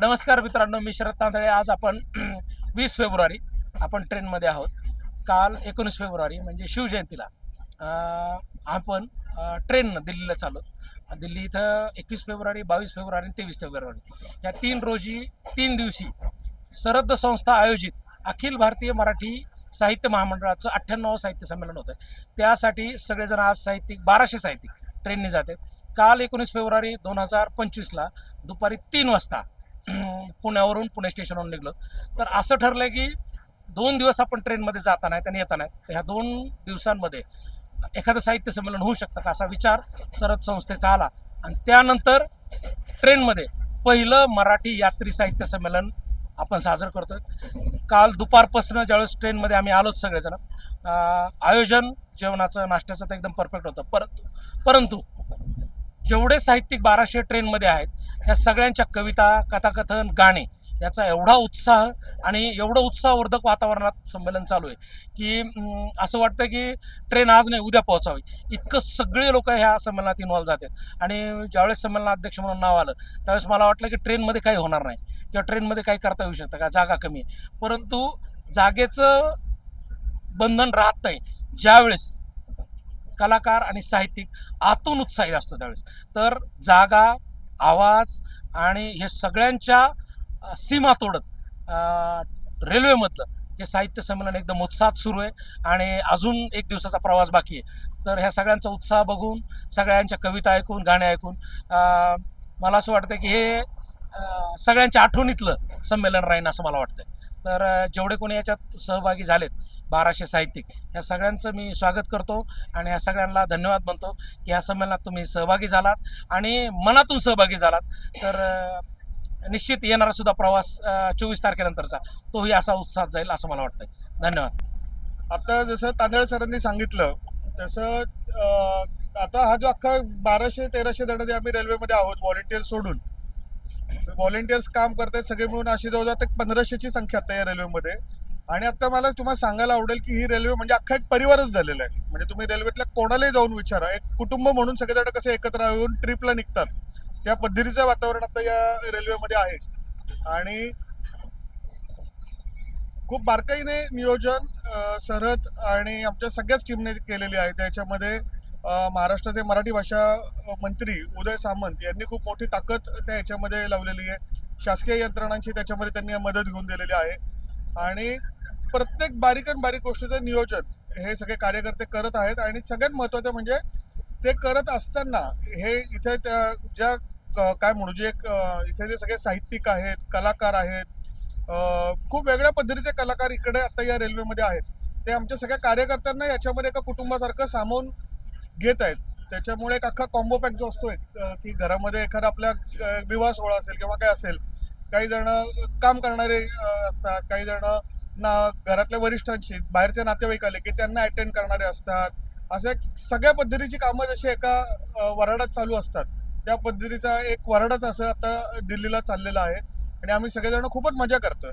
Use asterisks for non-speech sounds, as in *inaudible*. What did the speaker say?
नमस्कार मित्रांनो मी शरद तांदळे. आज आपण *clears throat* वीस फेब्रुवारी आपण ट्रेनमध्ये आहोत. काल एकोणीस फेब्रुवारी म्हणजे शिवजयंतीला आपण ट्रेन ट्रेननं दिल्लीला चाललो. दिल्ली इथं एकवीस फेब्रुवारी बावीस फेब्रुवारी आणि तेवीस फेब्रुवारी. या तीन रोजी तीन दिवशी सरद संस्था आयोजित अखिल भारतीय मराठी साहित्य महामंडळाचं अठ्ठ्याण्णव साहित्य संमेलन होतं. त्यासाठी सगळेजण आज साहित्यिक बाराशे साहित्यिक ट्रेनने जातात. काल एकोणीस फेब्रुवारी दोन हजार पंचवीसला दुपारी तीन वाजता *clears throat* पुण्यावरून पुणे स्टेशनवरून निघलो. तर असं ठरलं की दोन दिवस आपण ट्रेनमध्ये जाता नाहीत आणि येता नाहीत ह्या दोन दिवसांमध्ये एखादं साहित्य संमेलन होऊ शकतं का असा विचार सरद संस्थेचा आला. आणि त्यानंतर ट्रेनमध्ये पहिलं मराठी यात्री साहित्य संमेलन आपण साजरं करतोय. काल दुपारपासून ज्यावेळेस ट्रेनमध्ये आम्ही आलोच सगळेजण आयोजन जेवणाचं नाश्त्याचं तर एकदम परफेक्ट होतं. परंतु परंतु जेवढे साहित्यिक बाराशे ट्रेनमध्ये आहेत ह्या सगळ्यांच्या कविता कथाकथन गाणे याचा एवढा उत्साह आणि एवढं उत्साहवर्धक वातावरणात संमेलन चालू आहे की असं वाटतं की ट्रेन आज नाही उद्या पोहोचावी. इतकं सगळे लोक ह्या संमेलनात इन्व्हॉल्व जातात. आणि ज्यावेळेस संमेलनाध्यक्ष म्हणून नाव आलं त्यावेळेस मला वाटलं की ट्रेनमध्ये काही होणार नाही किंवा ट्रेनमध्ये काही करता येऊ शकतं का? जागा कमी आहे. परंतु जागेचं बंधन राहत नाही. ज्यावेळेस कलाकार आणि साहित्यिक आतून उत्साहित असतो त्यावेळेस. तर जागा आवाज आणि हे सगळ्यांच्या सीमा तोडत रेल्वेमधलं हे साहित्य संमेलन एकदम उत्साहात सुरू आहे आणि अजून एक दिवसाचा प्रवास बाकी आहे. तर ह्या सगळ्यांचा उत्साह बघून सगळ्यांच्या कविता ऐकून गाणे ऐकून मला असं वाटतं की हे सगळ्यांच्या आठवणीतलं संमेलन राहीन असं मला वाटतं तर जेवढे कोणी याच्यात सहभागी झालेत बाराशे साहित्यिक. या सगळ्यांचं मी स्वागत करतो आणि या सगळ्यांना धन्यवाद म्हणतो की ह्या संमेलनात तुम्ही सहभागी झालात आणि मनातून सहभागी झालात. तर निश्चित येणारा सुद्धा प्रवास चोवीस तारखेनंतरचा तोही असा उत्साहात जाईल असं मला वाटतंय. धन्यवाद. आता जसं तांदळ सरांनी सांगितलं तसं आता हा जो अख्खा बाराशे तेराशे जण जे आम्ही रेल्वेमध्ये आहोत व्हॉलेंटियर्स सोडून. व्हॉलेंटियर्स काम करतायत सगळे मिळून अशी जवळजवळ पंधराशेची संख्या आता या रेल्वेमध्ये. आणि आता मला तुम्हाला सांगायला आवडेल की ही रेल्वे म्हणजे अख्खा एक परिवारच झालेला आहे. म्हणजे तुम्ही रेल्वेतल्या कोणालाही जाऊन विचारा. एक कुटुंब म्हणून सगळेजण कसे एकत्र येऊन ट्रिपला निघतात. त्या पद्धतीचं वातावरण आता या रेल्वेमध्ये आहे. आणि खूप बारकाईने नियोजन सरहद आणि आमच्या सगळ्याच टीमने केलेली आहे. त्याच्यामध्ये महाराष्ट्राचे मराठी भाषा मंत्री उदय सामंत यांनी खूप मोठी ताकद त्या ह्याच्यामध्ये लावलेली आहे. शासकीय यंत्रणांची त्याच्यामध्ये त्यांनी मदत घेऊन दिलेली आहे. आणि प्रत्येक बारीक आणि बारीक गोष्टीचं नियोजन हे सगळे कार्यकर्ते करत आहेत. आणि सगळ्यात महत्त्वाचं म्हणजे ते करत असताना हे इथे त्या ज्या काय म्हणू जे इथे जे सगळे साहित्यिक आहेत कलाकार आहेत खूप वेगळ्या पद्धतीचे कलाकार इकडे आता या रेल्वेमध्ये आहेत. ते आमच्या सगळ्या कार्यकर्त्यांना याच्यामध्ये एका कुटुंबासारखं सामावून घेत आहेत. त्याच्यामुळे एक अख्खा कॉम्बो पॅक जो असतोय की घरामध्ये एखादा आपल्या विवाह सोहळा असेल किंवा काय असेल काही जण काम करणारे असतात. काही जण ना घरातल्या वरिष्ठांशी बाहेरचे नातेवाईक आले की त्यांना अटेंड करणारे असतात. अशा सगळ्या पद्धतीची कामं जशी एका वराडात चालू असतात त्या पद्धतीचा एक वराडाच असं आता दिल्लीला चाललेला आहे. आणि आम्ही सगळेजण खूपच मजा करतोय.